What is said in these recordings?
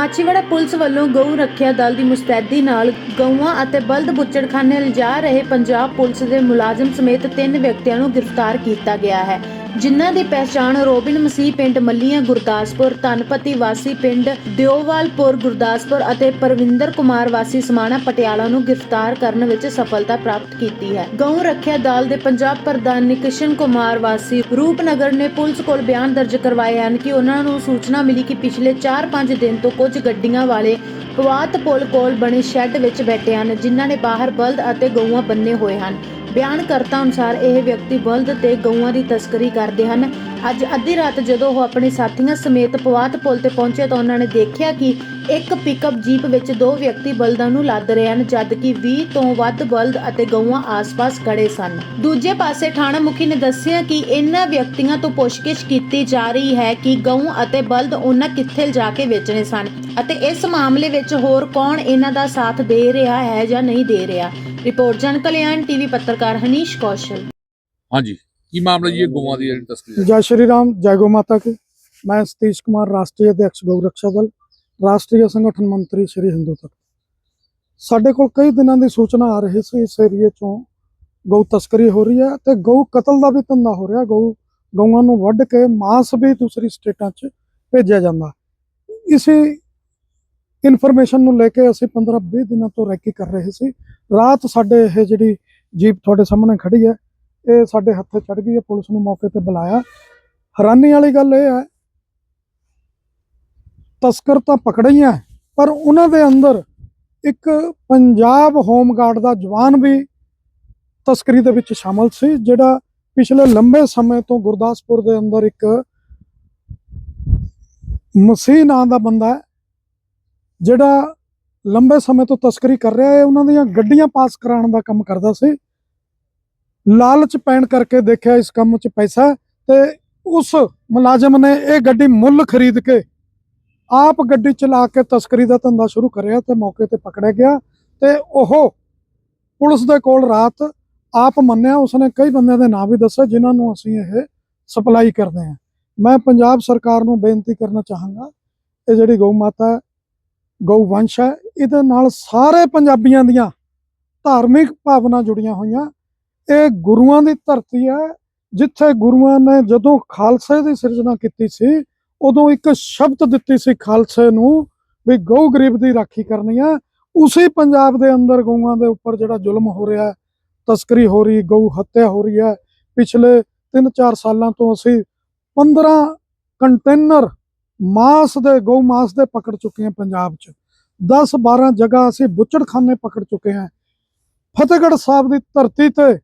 Machhiwara police ਵੱਲੋਂ ਗਊ ਰੱਖਿਆ ਦਲ ਦੀ ਮੁਸਤੈਦੀ ਨਾਲ ਗਊਆਂ ਅਤੇ ਬਲਦ ਬੁੱਚੜਖਾਨੇ ਲਿਜਾ ਰਹੇ ਪੰਜਾਬ ਪੁਲਿਸ ਦੇ ਮੁਲਾਜ਼ਮ ਸਮੇਤ ਤਿੰਨ ਵਿਅਕਤੀਆਂ ਨੂੰ ਗ੍ਰਿਫਤਾਰ ਕੀਤਾ ਗਿਆ ਹੈ। ਜਿਨ੍ਹਾਂ ਦੀ ਪਹਿਚਾਣ ਰੋਬਿਨ ਮਸੀਹ ਪਿੰਡ ਮੱਲੀਆਂ ਗੁਰਦਾਸਪੁਰ, ਧਨਪਤੀ ਵਾਸੀ ਪਿੰਡ ਦਿਓਵਾਲਪੁਰ ਗੁਰਦਾਸਪੁਰ ਅਤੇ ਪਰਵਿੰਦਰ ਕੁਮਾਰ ਵਾਸੀ ਸਮਾਣਾ ਪਟਿਆਲਾ ਨੂੰ ਗ੍ਰਿਫਤਾਰ ਕਰਨ ਵਿੱਚ ਸਫਲਤਾ ਪ੍ਰਾਪਤ ਕੀਤੀ ਹੈ। ਗਊ ਰੱਖਿਆ ਦਲ ਦੇ ਪੰਜਾਬ ਪ੍ਰਧਾਨ ਨਿਕਿਸ਼ਨ ਕੁਮਾਰ ਵਾਸੀ ਰੂਪਨਗਰ ਨੇ ਪੁਲਿਸ ਕੋਲ ਬਿਆਨ ਦਰਜ ਕਰਵਾਏ ਹਨ ਕਿ ਉਹਨਾਂ ਨੂੰ ਸੂਚਨਾ ਮਿਲੀ ਕਿ ਪਿਛਲੇ 4-5 ਦਿਨ ਤੋਂ ਕੁਝ ਗੱਡੀਆਂ ਵਾਲੇ ਪਵਾਤ ਪੁਲ ਕੋਲ ਬਣੇ ਸ਼ੈੱਡ ਵਿੱਚ ਬੈਠੇ ਹਨ, ਜਿਨ੍ਹਾਂ ਨੇ ਬਾਹਰ ਬਲਦ ਅਤੇ ਗਊਆਂ ਬੰਨੇ ਹੋਏ ਹਨ। ਬਿਆਨਕਰਤਾ ਅਨੁਸਾਰ ਇਹ ਵਿਅਕਤੀ ਬਲਦ ਤੇ ਗਊਆਂ ਦੀ ਤਸਕਰੀ ਕਰਦੇ ਹਨ। ਅੱਜ ਅੱਧੀ ਰਾਤ ਜਦੋਂ ਉਹ ਆਪਣੇ ਸਾਥੀਆਂ ਸਮੇਤ ਪਵਾਤ ਪੁਲ ਤੇ ਪਹੁੰਚੇ ਤਾਂ ਉਹਨਾਂ ਨੇ ਦੇਖਿਆ ਕਿ ਇੱਕ ਪਿਕਅਪ ਜੀਪ ਵਿੱਚ ਦੋ ਵਿਅਕਤੀ ਬਲਦਾਂ ਨੂੰ ਲੱਦ ਰਹੇ ਹਨ, ਜਦਕਿ 20 ਤੋਂ ਵੱਧ ਬਲਦ ਅਤੇ ਗਊਆਂ ਆਸ-ਪਾਸ ਖੜੇ ਸਨ। ਦੂਜੇ ਪਾਸੇ ਥਾਣਾ ਮੁਖੀ ਨੇ ਦੱਸਿਆ ਕਿ ਇਹਨਾਂ ਵਿਅਕਤੀਆਂ ਤੋਂ ਪੁੱਛਗਿੱਛ ਕੀਤੀ ਜਾ ਰਹੀ ਹੈ ਕਿ ਗਊ ਅਤੇ ਬਲਦ ਉਹਨਾਂ ਕਿੱਥੇ ਜਾ ਕੇ ਵੇਚਣੇ ਸਨ ਅਤੇ ਇਸ ਮਾਮਲੇ ਵਿੱਚ ਹੋਰ ਕੌਣ ਇਹਨਾਂ ਦਾ ਸਾਥ ਦੇ ਰਿਹਾ ਹੈ ਜਾਂ ਨਹੀਂ ਦੇ ਰਿਹਾ। ਰਿਪੋਰਟ ਜਨ ਕਲਿਆਣ ਟੀਵੀ ਪੱਤਰਕਾਰ ਹਨੀਸ਼ ਕੌਸ਼ਲ। ਹਾਂਜੀ ਕੀ ਮਾਮਲਾ ਜੀ ਇਹ ਗੋਆਂ ਦੀ ਜਿਹੜੀ ਤਸਕਰੀ ਜੈ ਸ਼੍ਰੀ ਰਾਮ ਜੈ ਗੋ ਮਾਤਾ ਕੀ। ਮੈਂ ਸਤੀਸ਼ ਕੁਮਾਰ ਰਾਸ਼ਟਰੀ ਅਧਿਕਸ਼ ਗਊ ਰੱਖਿਆ ਦਲ ਰਾਸ਼ਟਰੀ ਸੰਗਠਨ ਮੰਤਰੀ ਸ਼੍ਰੀ ਹਿੰਦੂ ਤੱਕ। ਸਾਡੇ ਕੋਲ ਕਈ ਦਿਨਾਂ ਦੀ ਸੂਚਨਾ ਆ ਰਹੀ ਸੀ ਇਸ ਏਰੀਏ ਚੋਂ ਗਊ ਤਸਕਰੀ ਹੋ ਰਹੀ ਹੈ ਤੇ ਗਊ ਕਤਲ ਦਾ ਵੀ ਧੰਦਾ ਹੋ ਰਿਹਾ। ਗਊ ਗਊਆਂ ਨੂੰ ਵੱਢ ਕੇ ਮਾਸ ਵੀ ਦੂਸਰੀ ਸਟੇਟਾਂ 'ਚ ਭੇਜਿਆ ਜਾਂਦਾ। ਇਸੇ ਇਨਫੋਰਮੇਸ਼ਨ ਨੂੰ ਲੈ ਕੇ ਅਸੀਂ 15-20 ਦਿਨਾਂ ਤੋਂ ਰੈਕੀ ਕਰ ਰਹੇ ਸੀ। ਰਾਤ ਸਾਡੇ ਇਹ ਜਿਹੜੀ ਜੀਪ ਤੁਹਾਡੇ ਸਾਹਮਣੇ ਖੜੀ ਹੈ, ਇਹ ਸਾਡੇ ਹੱਥੇ ਚੜ ਗਈ ਹੈ। ਪੁਲਿਸ ਨੂੰ ਮੌਕੇ ਤੇ ਬੁਲਾਇਆ। ਹੈਰਾਨੀ ਵਾਲੀ ਗੱਲ ਇਹ ਹੈ, ਤਸਕਰ ਤਾਂ ਪਕੜਈਆਂ ਪਰ ਉਹਨਾਂ ਦੇ ਅੰਦਰ ਇੱਕ ਪੰਜਾਬ ਹੋਮਗਾਰਡ ਦਾ ਜਵਾਨ ਵੀ ਤਸਕਰੀ ਦੇ ਵਿੱਚ ਸ਼ਾਮਲ ਸੀ, ਜਿਹੜਾ ਪਿਛਲੇ ਲੰਬੇ ਸਮੇਂ ਤੋਂ ਗੁਰਦਾਸਪੁਰ ਦੇ ਅੰਦਰ ਇੱਕ ਮਸੀਹ ਨਾਂ ਦਾ ਬੰਦਾ ਹੈ। ਜਿਹੜਾ ਲੰਬੇ ਸਮੇਂ ਤੋਂ ਤਸਕਰੀ ਕਰ ਰਿਹਾ ਹੈ, ਉਹਨਾਂ ਦੀਆਂ ਗੱਡੀਆਂ ਪਾਸ ਕਰਾਉਣ ਦਾ ਕੰਮ ਕਰਦਾ ਸੀ। ਲਾਲਚ ਪੈਣ ਕਰਕੇ ਦੇਖਿਆ ਇਸ ਕੰਮ 'ਚ ਪੈਸਾ ਹੈ ਤੇ ਉਸ ਮੁਲਾਜ਼ਮ ਨੇ ਇਹ ਗੱਡੀ ਮੁੱਲ ਖਰੀਦ ਕੇ ਆਪ ਗੱਡੀ ਚਲਾ ਕੇ ਤਸਕਰੀ ਦਾ ਧੰਦਾ ਸ਼ੁਰੂ ਕਰਿਆ ਤੇ ਮੌਕੇ ਤੇ ਪਕੜਿਆ ਗਿਆ ਤੇ ਉਹ ਪੁਲਿਸ ਦੇ ਕੋਲ ਰਾਤ ਆਪ ਮੰਨਿਆ, ਉਸਨੇ ਕਈ ਬੰਦਿਆਂ ਦੇ ਨਾਂ ਵੀ ਦੱਸੇ ਜਿਨ੍ਹਾਂ ਨੂੰ ਅਸੀਂ ਇਹ ਸਪਲਾਈ ਕਰਦੇ ਹਾਂ। ਮੈਂ ਪੰਜਾਬ ਸਰਕਾਰ ਨੂੰ ਬੇਨਤੀ ਕਰਨਾ ਚਾਹਾਂਗਾ, ਇਹ ਜਿਹੜੀ ਗਊ ਮਾਤਾ ਹੈ, ਗਊ ਵੰਸ਼ ਹੈ ਇਹਦੇ ਨਾਲ ਸਾਰੇ ਪੰਜਾਬੀਆਂ ਦੀਆਂ ਧਾਰਮਿਕ ਭਾਵਨਾ ਜੁੜੀਆਂ ਹੋਈਆਂ। ਇਹ ਗੁਰੂਆਂ ਦੀ ਧਰਤੀ ਹੈ ਜਿੱਥੇ ਗੁਰੂਆਂ ਨੇ ਜਦੋਂ ਖਾਲਸੇ ਦੀ ਸਿਰਜਣਾ ਕੀਤੀ ਸੀ ਉਦੋਂ ਇੱਕ ਸ਼ਬਦ ਦਿੱਤੀ ਸੀ ਖਾਲਸੇ ਨੂੰ ਵੀ ਗਊ ਗਰੀਬ ਦੀ ਰਾਖੀ ਕਰਨੀ ਹੈ। ਉਸੇ ਪੰਜਾਬ ਦੇ ਅੰਦਰ ਗਊਆਂ ਦੇ ਉੱਪਰ ਜਿਹੜਾ ਜ਼ੁਲਮ ਹੋ ਰਿਹਾ ਹੈ ਤਸਕਰੀ ਹੋ ਰਹੀ ਗਊ ਹੱਤਿਆ ਹੋ ਰਹੀ ਹੈ। ਪਿਛਲੇ 3-4 ਸਾਲਾਂ ਤੋਂ ਅਸੀਂ 15 ਕੰਟੇਨਰ ਮਾਸ ਦੇ, ਗਊ ਮਾਸ ਦੇ ਪਕੜ ਚੁੱਕੇ ਹਾਂ ਪੰਜਾਬ 'ਚ। 10-12 ਜਗ੍ਹਾ ਅਸੀਂ ਬੁੱਚੜਖਾਨੇ ਪਕੜ ਚੁੱਕੇ ਹਾਂ। ਫਤਿਹਗੜ੍ਹ ਸਾਹਿਬ ਦੀ ਧਰਤੀ ਤੇ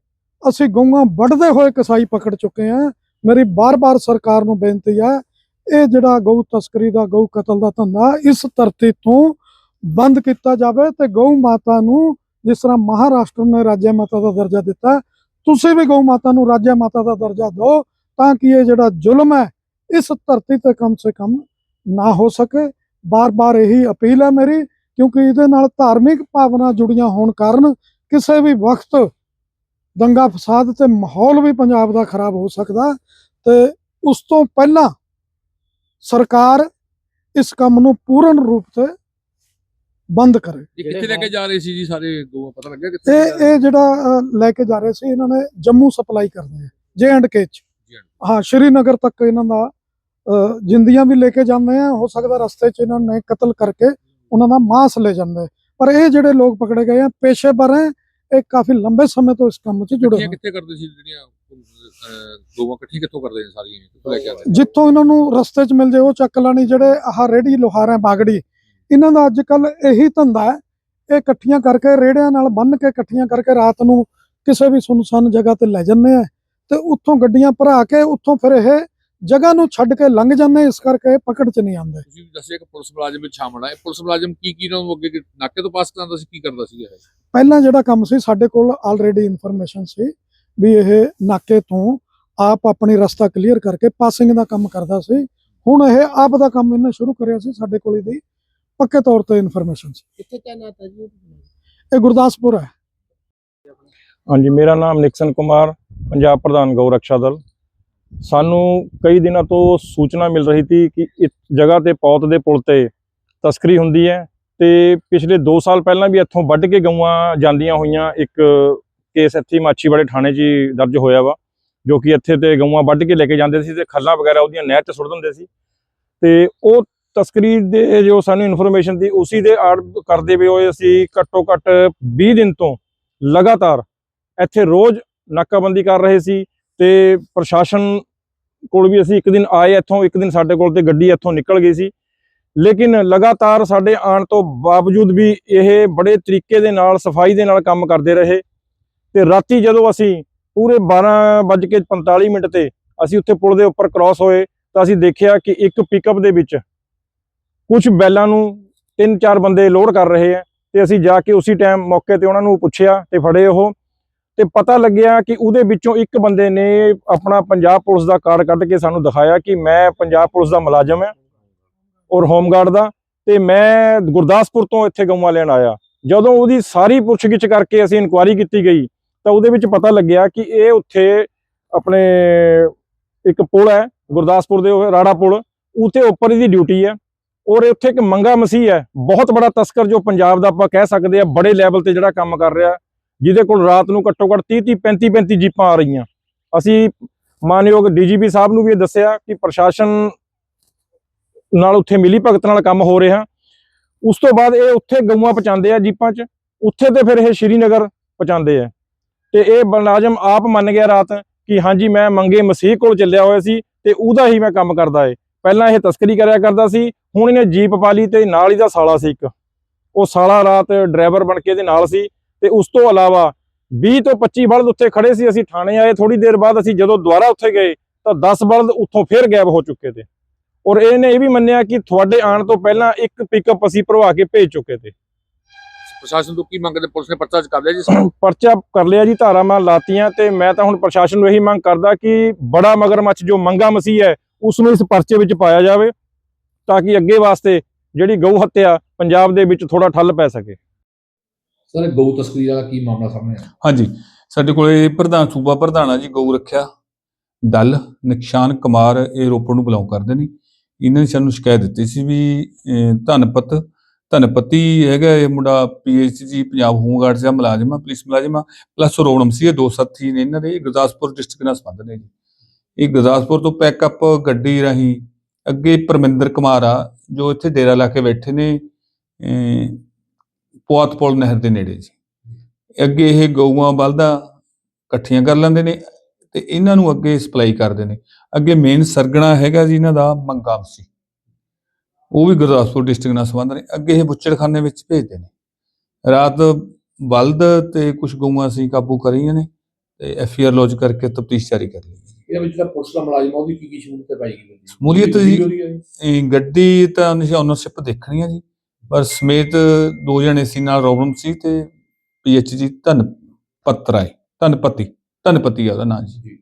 ਅਸੀਂ ਗਊਆਂ ਵੱਢਦੇ ਹੋਏ ਕਸਾਈ ਪਕੜ ਚੁੱਕੇ ਹਾਂ। ਮੇਰੀ ਬਾਰ-ਬਾਰ ਸਰਕਾਰ ਨੂੰ ਬੇਨਤੀ ਹੈ, ਇਹ ਜਿਹੜਾ ਗਊ ਤਸਕਰੀ ਦਾ, ਗਊ ਕਤਲ ਦਾ ਧੰਦਾ, ਇਸ ਧਰਤੀ ਤੋਂ ਬੰਦ ਕੀਤਾ ਜਾਵੇ ਤੇ ਗਊ ਮਾਤਾ ਨੂੰ ਜਿਸ ਤਰ੍ਹਾਂ ਮਹਾਰਾਸ਼ਟਰ ਨੇ ਰਾਜਿਆ ਮਾਤਾ ਦਾ ਦਰਜਾ ਦਿੱਤਾ, ਤੁਸੀਂ ਵੀ ਗਊ ਮਾਤਾ ਨੂੰ ਰਾਜਿਆ ਮਾਤਾ ਦਾ ਦਰਜਾ ਦਿਓ ਤਾਂ ਕਿ ਇਹ ਜਿਹੜਾ ਜ਼ੁਲਮ ਹੈ ਇਸ ਧਰਤੀ ਤੇ ਕਮ ਸੇ ਕਮ ਨਾ ਹੋ ਸਕੇ। ਬਾਰ-ਬਾਰ ਇਹੀ ਅਪੀਲ ਹੈ ਮੇਰੀ ਕਿਉਂਕਿ ਇਹਦੇ ਨਾਲ ਧਾਰਮਿਕ ਭਾਵਨਾ ਜੁੜੀਆਂ ਹੋਣ ਕਾਰਨ ਕਿਸੇ ਵੀ ਵਕਤ ਦੰਗਾ ਫਸਾਦ ਤੇ ਮਾਹੌਲ ਵੀ ਪੰਜਾਬ ਦਾ ਖਰਾਬ ਹੋ ਸਕਦਾ। ਤੇ ਉਸ ਤੋਂ ਪਹਿਲਾਂ ਸਰਕਾਰ ਇਸ ਕੰਮ ਨੂੰ ਪੂਰਨ ਰੂਪ ਤੇ ਬੰਦ ਕਰੇ। ਕਿੱਥੇ ਲੈ ਕੇ ਜਾ ਰਹੇ ਸੀ ਜੀ ਸਾਰੇ ਗਊਆਂ ਪਤਾ ਲੱਗਿਆ ਕਿੱਥੇ ਇਹ ਇਹ ਜਿਹੜਾ ਲੈ ਕੇ ਜਾ ਰਹੇ ਸੀ ਇਹਨਾਂ ਨੇ ਜੰਮੂ ਸਪਲਾਈ ਕਰਦੇ ਆ ਜੇ ਐਂਡ ਕੇ ਚ। ਹਾਂ ਸ਼੍ਰੀਨਗਰ ਤੱਕ ਇਹਨਾਂ ਦਾ ਜਿੰਦੀਆਂ ਵੀ ਲੈ ਕੇ ਜਾਂਦੇ ਆ ਹੋ ਸਕਦਾ ਰਸਤੇ 'ਚ ਇਹਨਾਂ ਨੇ ਕਤਲ ਕਰਕੇ ਉਹਨਾਂ ਦਾ ਮਾਂਸ ਲੈ ਜਾਂਦੇ। ਪਰ ਇਹ ਜਿਹੜੇ ਲੋਕ ਪਕੜੇ ਗਏ ਆ ਪੇਸ਼ੇਵਰ ਹੈ ਇਹ ਕਾਫੀ ਲੰਬੇ ਸਮੇਂ ਤੋਂ ਇਸ ਕੰਮ 'ਚ ਜੁੜੇ ਹੋਏ ਕਿੱਥੇ ਕਰਦੇ ਸੀ ਜਿਹੜੀਆਂ ਗਊਆਂ ਇਕੱਠੀਆਂ ਕਿੱਥੋਂ ਕਰਦੇ ਨੇ ਸਾਰੀਆਂ ਇਹ? ਕਿੱਥੋਂ ਲੈ ਕੇ ਆਉਂਦੇ ਜਿੱਥੋਂ ਇਹਨਾਂ ਨੂੰ ਰਸਤੇ 'ਚ ਮਿਲ ਜੇ ਉਹ ਚੱਕ ਲੈਣੀ ਜਿਹੜੇ ਆਹ ਰੇੜੀ ਲੋਹਾਰ ਬਾਗੜੀ ਇਹਨਾਂ ਦਾ ਅੱਜ ਕੱਲ ਇਹੀ ਧੰਦਾ ਹੈ ਇਹ ਇਕੱਠੀਆਂ ਕਰਕੇ ਰੇੜਿਆਂ ਨਾਲ ਬੰਨ ਕੇ ਇਕੱਠੀਆਂ ਕਰਕੇ ਰਾਤ ਨੂੰ ਕਿਸੇ ਵੀ ਸੁਨਸਾਨ ਜਗ੍ਹਾ ਤੇ ਲੈ ਜਾਂਦੇ ਆ। ਤੇ ਉੱਥੋਂ ਗੱਡੀਆਂ ਭਰਾ ਕੇ ਉੱਥੋਂ ਫਿਰ ਇਹ ਜਗ੍ਹਾ ਨੂੰ ਛੱਡ ਕੇ ਲੰਘ ਜਾਂਦੇ ਇਸ ਕਰਕੇ ਪਕੜ 'ਚ ਨਹੀਂ ਆਉਂਦੇ। ਤੁਸੀਂ ਦੱਸਿਆ ਕਿ ਪੁਲਿਸ ਮੁਲਾਜ਼ਮ ਵਿੱਚ ਸ਼ਾਮਲ ਹੈ ਪੁਲਿਸ ਮੁਲਾਜ਼ਮ ਕੀ ਕੀ ਨੂੰ ਅੱਗੇ ਕਿ- ਨਾਕੇ ਤੋਂ ਪਾਸ ਕਰਾਉਂਦਾ ਸੀ ਕੀ ਕਰਦਾ ਸੀ ਇਹ? ਪਹਿਲਾਂ ਜਿਹੜਾ ਕੰਮ ਸੀ ਸਾਡੇ ਕੋਲ ਆਲਰੇਡੀ ਇਨਫੋਰਮੇਸ਼ਨ ਸੀ ਵੀ ਇਹ ਨਾਕੇ ਤੋਂ ਆਪ ਆਪਣੀ ਰਸਤਾ ਕਲੀਅਰ ਕਰਕੇ ਪਾਸਿੰਗ ਦਾ ਕੰਮ ਕਰਦਾ ਸੀ। ਹੁਣ ਇਹ ਆਪ ਦਾ ਕੰਮ ਇਹਨੇ ਸ਼ੁਰੂ ਕਰਿਆ ਸੀ ਸਾਡੇ ਕੋਲ ਇਹਦੀ ਪੱਕੇ ਤੌਰ ਤੇ ਇਨਫੋਰਮੇਸ਼ਨ ਸੀ। ਕਿੱਥੇ ਤੈਨਾਤ ਹੈ ਜੀ ਇਹ ਗੁਰਦਾਸਪੁਰ ਹੈ। ਹਾਂਜੀ ਮੇਰਾ ਨਾਮ ਨਿਕਸਨ ਕੁਮਾਰ ਪੰਜਾਬ ਪ੍ਰਧਾਨ ਗਊ ਰੱਖਿਆ ਦਲ। ਸਾਨੂੰ ਕਈ ਦਿਨਾਂ ਤੋਂ ਸੂਚਨਾ ਮਿਲ ਰਹੀ ਸੀ ਕਿ ਇਸ ਜਗ੍ਹਾ ਤੇ ਪੌਤ ਦੇ ਪੁਲ ਤੇ ਤਸਕਰੀ ਹੁੰਦੀ ਹੈ ਤੇ ਪਿਛਲੇ 2 ਸਾਲ ਪਹਿਲਾਂ ਵੀ ਇੱਥੋਂ ਵੱਢ ਕੇ ਗਊਆਂ ਜਾਂਦੀਆਂ ਹੋਈਆਂ ਇੱਕ ਕੇਸ ਇੱਥੇ ਮਾਛੀਵਾੜੇ ਥਾਣੇ 'ਚ ਹੀ ਦਰਜ ਹੋਇਆ ਵਾ, ਜੋ ਕਿ ਇੱਥੇ ਤੇ ਗਊਆਂ ਵੱਢ ਕੇ ਲੈ ਕੇ ਜਾਂਦੇ ਸੀ ਤੇ ਖੱਲਾਂ ਵਗੈਰਾ ਉਹਦੀਆਂ ਨਹਿਰ 'ਚ ਸੁੱਟ ਦਿੰਦੇ ਸੀ। ਤੇ ਉਹ ਤਸਕਰੀ ਦੇ ਜੋ ਸਾਨੂੰ ਇਨਫੋਰਮੇਸ਼ਨ ਦੀ ਉਸੇ ਦੇ ਆੜ ਕਰਦੇ ਹੋਏ ਹੋਏ ਅਸੀਂ ਘੱਟੋ ਘੱਟ 20 ਦਿਨ ਤੋਂ ਲਗਾਤਾਰ ਇੱਥੇ ਰੋਜ਼ ਨਾਕਾਬੰਦੀ ਕਰ ਰਹੇ ਸੀ। ਤੇ ਪ੍ਰਸ਼ਾਸਨ ਕੋਲ ਵੀ ਅਸੀਂ ਇੱਕ ਦਿਨ ਆਏ ਇੱਥੋਂ, ਇੱਕ ਦਿਨ ਸਾਡੇ ਕੋਲ ਤੇ ਗੱਡੀ ਇੱਥੋਂ ਨਿਕਲ ਗਈ ਸੀ। ਲੇਕਿਨ ਲਗਾਤਾਰ ਸਾਡੇ ਆਉਣ ਤੋਂ ਬਾਵਜੂਦ ਵੀ ਇਹ ਬੜੇ ਤਰੀਕੇ ਦੇ ਨਾਲ, ਸਫ਼ਾਈ ਦੇ ਨਾਲ ਕੰਮ ਕਰਦੇ ਰਹੇ। ਤੇ ਰਾਤੀ ਜਦੋਂ ਅਸੀਂ ਪੂਰੇ 12:45 ਮਿੰਟ ਤੇ ਅਸੀਂ ਉੱਥੇ ਪੁਲ ਦੇ ਉੱਪਰ ਕ੍ਰਾਸ ਹੋਏ, ਤਾਂ ਅਸੀਂ ਦੇਖਿਆ ਕਿ ਇੱਕ ਪਿਕਅਪ ਦੇ ਵਿੱਚ ਕੁਝ ਬੈਲਾਂ ਨੂੰ ਤਿੰਨ ਚਾਰ ਬੰਦੇ ਲੋਡ ਕਰ ਰਹੇ ਆ। ਤੇ ਅਸੀਂ ਜਾ ਕੇ ਉਸੇ ਟਾਈਮ ਮੌਕੇ ਤੇ ਉਹਨਾਂ ਨੂੰ ਪੁੱਛਿਆ ਤੇ ਫੜੇ ਉਹ। ਤੇ ਪਤਾ ਲੱਗਿਆ ਕਿ ਉਹਦੇ ਵਿੱਚੋਂ ਇੱਕ ਬੰਦੇ ਨੇ ਆਪਣਾ ਪੰਜਾਬ ਪੁਲਿਸ ਦਾ ਕਾਰਡ ਕੱਢ ਕੇ ਸਾਨੂੰ ਦਿਖਾਇਆ ਕਿ ਮੈਂ ਪੰਜਾਬ ਪੁਲਿਸ ਦਾ ਮੁਲਾਜ਼ਮ ਹਾਂ ਔਰ ਹੋਮਗਾਰਡ ਦਾ ਤੇ ਮੈਂ ਗੁਰਦਾਸਪੁਰ ਤੋਂ ਇੱਥੇ ਗਊਆਂ ਲੈਣ ਆਇਆ। ਜਦੋਂ ਉਹਦੀ ਸਾਰੀ ਪੁੱਛਗਿੱਛ ਕਰਕੇ ਅਸੀਂ ਇਨਕੁਆਇਰੀ ਕੀਤੀ ਗਈ, ਤਾਂ ਉਹਦੇ ਵਿੱਚ ਪਤਾ ਲੱਗਿਆ ਕਿ ਇਹ ਉੱਥੇ ਆਪਣੇ ਇੱਕ ਪੁਲ ਹੈ, ਗੁਰਦਾਸਪੁਰ ਦੇ ਰਾੜਾ ਪੁਲ, ਉੱਥੇ ਉੱਪਰ ਇਹਦੀ ਡਿਊਟੀ ਹੈ ਔਰ ਉੱਥੇ ਇੱਕ ਮੰਗਾ ਮਸੀਹ ਹੈ। ਬਹੁਤ ਬੜਾ ਤਸਕਰ ਜੋ ਪੰਜਾਬ ਦਾ ਆਪਾਂ ਕਹਿ ਸਕਦੇ ਆ ਬੜੇ ਲੈਵਲ ਤੇ ਜਿਹੜਾ ਕੰਮ ਕਰ ਰਿਹਾ। ਜਿਹਦੇ ਕੋਲ ਰਾਤ ਨੂੰ ਘੱਟੋ ਘੱਟ 30 30 35 35 ਜੀਪਾਂ ਆ ਰਹੀਆਂ। ਅਸੀਂ ਮਾਨਯੋਗ ਡੀਜੀਪੀ ਸਾਹਿਬ ਨੂੰ ਵੀ ਇਹ ਦੱਸਿਆ ਕਿ ਪ੍ਰਸ਼ਾਸਨ ਨਾਲ ਉੱਥੇ ਮਿਲੀ ਭਗਤ ਨਾਲ ਕੰਮ ਹੋ ਰਿਹਾ। ਉਸ ਤੋਂ ਬਾਅਦ ਇਹ ਉੱਥੇ ਗਊਆਂ ਪਹੁੰਚਾਉਂਦੇ ਆ ਜੀਪਾਂ 'ਚ। ਉੱਥੇ ਤੇ ਫਿਰ ਇਹ ਸ਼੍ਰੀਨਗਰ ਪਹੁੰਚਾਉਂਦੇ ਆ। ਤੇ ਇਹ ਬਲਨਾਜ਼ਮ ਆਪ ਮੰਨ ਗਿਆ ਰਾਤ ਕਿ ਹਾਂਜੀ, ਮੈਂ ਮੰਗੇ ਮਸੀਹ ਕੋਲ ਚੱਲਿਆ ਹੋਇਆ ਸੀ ਤੇ ਉਹਦਾ ਹੀ ਮੈਂ ਕੰਮ ਕਰਦਾ ਏ। ਪਹਿਲਾਂ ਇਹ ਤਸਕਰੀ ਕਰਿਆ ਕਰਦਾ ਸੀ, ਹੁਣ ਇਹਨੇ ਜੀਪ ਪਾ ਲਈ ਤੇ ਨਾਲ ਹੀ ਦਾ ਸਾਲਾ ਸੀ ਇੱਕ। ਉਹ ਸਾਲਾ ਰਾਤ ਡਰਾਈਵਰ ਬਣ ਕੇ ਇਹਦੇ ਨਾਲ ਸੀ। ਤੇ ਉਸ ਤੋਂ ਇਲਾਵਾ 20 ਤੋਂ 25 ਬਲਦ ਉੱਥੇ ਖੜੇ ਸੀ ਅਸੀਂ ਥਾਣੇ ਆਏ। ਥੋੜੀ ਦੇਰ ਬਾਅਦ ਅਸੀਂ ਜਦੋਂ ਦੁਬਾਰਾ ਉੱਥੇ ਗਏ ਤਾਂ 10 ਬਲਦ ਉੱਥੋਂ ਫੇਰ ਗਾਇਬ ਹੋ ਚੁੱਕੇ ਤੇ। ਔਰ ਇਹਨੇ ਇਹ ਵੀ ਮੰਨਿਆ ਕਿ ਤੁਹਾਡੇ ਆਉਣ ਤੋਂ ਪਹਿਲਾਂ ਇੱਕ ਪਿਕਅਪ ਅਸੀਂ ਭਰਵਾ ਕੇ ਭੇਜ ਚੁੱਕੇ ਤੇ। ਪ੍ਰਸ਼ਾਸਨ ਤੋਂ ਕੀ ਮੰਗਦੇ? ਪੁਲਿਸ ਨੇ ਪਰਚਾ ਕਰ ਲਿਆ ਜੀ ਪਰਚਾ ਕਰ ਲਿਆ ਜੀ ਧਾਰਾਵਾਂ ਲਾਤੀਆਂ ਤੇ ਮੈਂ ਤਾਂ ਹੁਣ ਪ੍ਰਸ਼ਾਸਨ ਨੂੰ ਇਹੀ ਮੰਗ ਕਰਦਾ ਕਿ ਬੜਾ ਮਗਰਮੱਛ ਜੋ ਮੰਗਾ ਮਸੀਹ ਹੈ ਉਸ ਨੂੰ ਇਸ ਪਰਚੇ ਵਿੱਚ ਪਾਇਆ ਜਾਵੇ ਤਾਂ ਕਿ ਅੱਗੇ ਵਾਸਤੇ ਜਿਹੜੀ ਗਊ ਹੱਤਿਆ ਪੰਜਾਬ ਦੇ ਵਿੱਚ ਥੋੜਾ ਠੱਲ ਪੈ ਸਕੇ। ਸਰ ਗਊ ਤਸਕਰੀ ਦਾ ਕੀ ਮਾਮਲਾ ਸਾਹਮਣੇ ਆਇਆ? ਹਾਂਜੀ। ਸਾਡੇ ਕੋਲੇ ਪ੍ਰਧਾਨ ਸੂਬਾ ਪ੍ਰਧਾਨ ਜੀ ਗਊ ਰੱਖਿਆ ਦਲ ਨਿਸ਼ਾਨ ਕੁਮਾਰ ਇਹ ਰੋਪੜ ਨੂੰ ਬਿਲੋਂਗ ਕਰਦੇ ਨੇ। ਇਹਨਾਂ ਨੇ ਸਾਨੂੰ ਸ਼ਿਕਾਇਤ ਦਿੱਤੀ ਸੀ ਵੀ ਧਨਪਤ ਧਨਪਤੀ ਹੈਗਾ ਇਹ ਮੁੰਡਾ ਪੀਐਚਡੀ ਪੰਜਾਬ ਹੋਮਗਾਰਡ ਦਾ ਮੁਲਾਜ਼ਮ ਆ ਪੁਲਿਸ ਮੁਲਾਜ਼ਮ ਆ ਪਲੱਸ ਰੋਣਮ ਸੀ ਇਹ ਦੋ ਸਾਥੀ ਨੇ ਇਹਨਾਂ ਦੇ ਗੁਰਦਾਸਪੁਰ ਡਿਸਟ੍ਰਿਕਟ ਨਾਲ ਸੰਬੰਧ ਨੇ ਜੀ। ਇਹ ਗੁਰਦਾਸਪੁਰ ਤੋਂ ਪੈਕਅਪ ਗੱਡੀ ਰਾਹੀਂ ਅੱਗੇ ਪਰਮਿੰਦਰ ਕੁਮਾਰ ਆ ਜੋ ਇੱਥੇ ਡੇਰਾ ਲਾ ਕੇ ਬੈਠੇ ਨੇ ਅਹ, ਪੁਆਤਪੁਲ ਨਹਿਰ ਦੇ ਨੇੜੇ ਜੀ। ਅੱਗੇ ਇਹ ਗਊਆਂ ਬਲਦਾਂ ਇਕੱਠੀਆਂ ਕਰ ਲੈਂਦੇ ਨੇ ਤੇ ਇਹਨਾਂ ਨੂੰ ਅੱਗੇ ਸਪਲਾਈ ਕਰਦੇ ਨੇ। ਅੱਗੇ ਮੇਨ ਸਰਗਣਾ ਹੈਗਾ ਜੀ ਇਹਨਾਂ ਦਾ ਮੰਗਾਮ ਸੀ ਉਹ ਵੀ ਗੁਰਦਾਸਪੁਰ ਡਿਸਟ੍ਰਿਕਟ ਨਾਲ ਸੰਬੰਧ ਨੇ। ਅੱਗੇ ਇਹ ਬੁੱਚੜਖਾਨੇ ਵਿੱਚ ਭੇਜਦੇ ਨੇ। ਰਾਤ ਬਲਦ ਤੇ ਕੁਝ ਗਊਆਂ ਅਸੀਂ ਕਾਬੂ ਕਰੀਆਂ ਨੇ ਤੇ ਐਫ ਆਰ ਲੌਜ ਕਰਕੇ ਤਫਤੀਸ਼ ਜਾਰੀ ਕਰ ਲਈ ਇਹਦੇ ਵਿੱਚ ਜਿਹੜਾ ਪੁਲਿਸ ਦਾ ਮੁਲਾਜ਼ਮ ਉਹਦੀ ਕੀ ਕੀ ਸ਼ਮੂਲੀਅਤ ਹੈ ਪਾਈ ਗਈ ਸ਼ਮੂਲੀਅਤ ਜੀ- ਹੈ? ਗੱਡੀ ਤਾਂ ਓਨਰਸ਼ਿਪ ਦੇਖਣੀ ਆ ਜੀ। ਪਰ ਸਮੇਤ ਦੋ ਜਣੇ ਸੀ ਨਾਲ ਰੋਬਰਮ ਸੀ ਤੇ ਪੀਐਚਡੀ ਧਨ ਪਤਰਾਏ ਧਨਪਤੀ ਧਨਪਤੀ ਆ ਉਹਦਾ ਨਾਂ ਜੀ।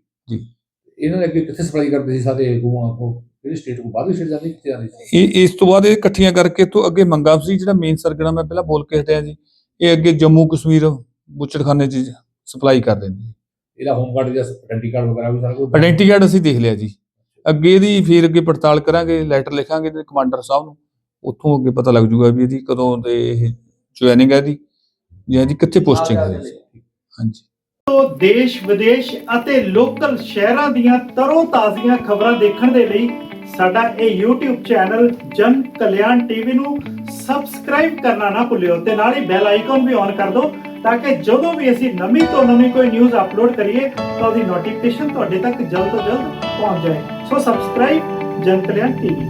ਇਹਨਾਂ ਨੇ ਅੱਗੇ ਕਿੱਥੇ ਸਪਲਾਈ ਕਰਦੇ ਸੀ ਸਾਰੇ ਗਊਆਂ ਉਹ ਕਿਹੜੀ ਸਟੇਟ ਨੂੰ ਬਾਹਰ ਸਟੇਟ ਜਾਂਦੇ ਕਿੱਥੇ ਜਾਂਦੇ ਸੀ? ਇਹ ਇਸ ਤੋਂ ਬਾਅਦ ਇਹ ਇਕੱਠੀਆਂ ਕਰਕੇ ਤੋਂ ਅੱਗੇ ਮੰਗਾ ਸੀ ਜਿਹੜਾ ਮੇਨ ਸਰਗਣਾ ਮੈਂ ਪਹਿਲਾਂ ਬੋਲ ਕੇ ਹਟਿਆ ਜੀ। ਇਹ ਅੱਗੇ ਜੰਮੂ ਕਸ਼ਮੀਰ ਬੁੱਚੜਖਾਨੇ 'ਚ ਸਪਲਾਈ ਕਰਦੇ ਨੇ। ਇਹਦਾ ਹੋਮਗਾਰਡ ਜਾਂ ਆਇਡੈਂਟੀ ਕਾਰਡ ਵਗੈਰਾ ਵੀ ਸਾਰਾ ਕੁਝ ਆਇਡੈਂਟੀ ਕਾਰਡ ਅਸੀਂ ਦੇਖ ਲਿਆ ਜੀ। ਅੱਗੇ ਇਹਦੀ ਫਿਰ ਅੱਗੇ ਪੜਤਾਲ ਕਰਾਂਗੇ ਲੈਟਰ ਲਿਖਾਂਗੇ ਤੇ ਕਮਾਂਡਰ ਸਾਹਿਬ ਨੂੰ। ਉੱਥੋਂ ਅੱਗੇ ਪਤਾ ਲੱਗ ਜੂਗਾ ਵੀ ਇਹਦੀ ਕਦੋਂ ਤੇ ਇਹ ਜੁਆਇਨਿੰਗ ਹੈ ਇਹਦੀ ਜਾਂ ਇਹਦੀ ਕਿੱਥੇ ਪੋਸਟਿੰਗ ਹੈ ਜੀ। ਹਾਂਜੀ। ਤੋਂ ਦੇਸ਼ ਵਿਦੇਸ਼ ਅਤੇ ਲੋਕਲ ਸ਼ਹਿਰਾਂ ਦੀਆਂ ਤਰੋ ਤਾਜ਼ੀਆਂ ਖਬਰਾਂ ਦੇਖਣ ਦੇ ਲਈ ਸਾਡਾ ਇਹ YouTube ਚੈਨਲ ਜਨ ਕਲਿਆਣ ਟੀਵੀ ਨੂੰ ਸਬਸਕ੍ਰਾਈਬ ਕਰਨਾ ਨਾ ਭੁੱਲਿਓ ਤੇ ਨਾਲ ਹੀ ਬੈਲ ਆਈਕਨ ਵੀ ਔਨ ਕਰ ਦਿਓ ਤਾਂ ਕਿ ਜਦੋਂ ਵੀ ਅਸੀਂ ਨਵੀਂ ਤੋਂ ਨਵੀਂ ਕੋਈ ਨਿਊਜ਼ ਅਪਲੋਡ ਕਰੀਏ ਤਾਂ ਉਹਦੀ ਨੋਟੀਫਿਕੇਸ਼ਨ ਤੁਹਾਡੇ ਤੱਕ ਜਲਦ ਤੋਂ ਜਲਦ ਪਹੁੰਚ ਜਾਏ। ਸੋ ਸਬਸਕ੍ਰਾਈਬ ਜਨ ਕਲਿਆਣ ਟੀਵੀ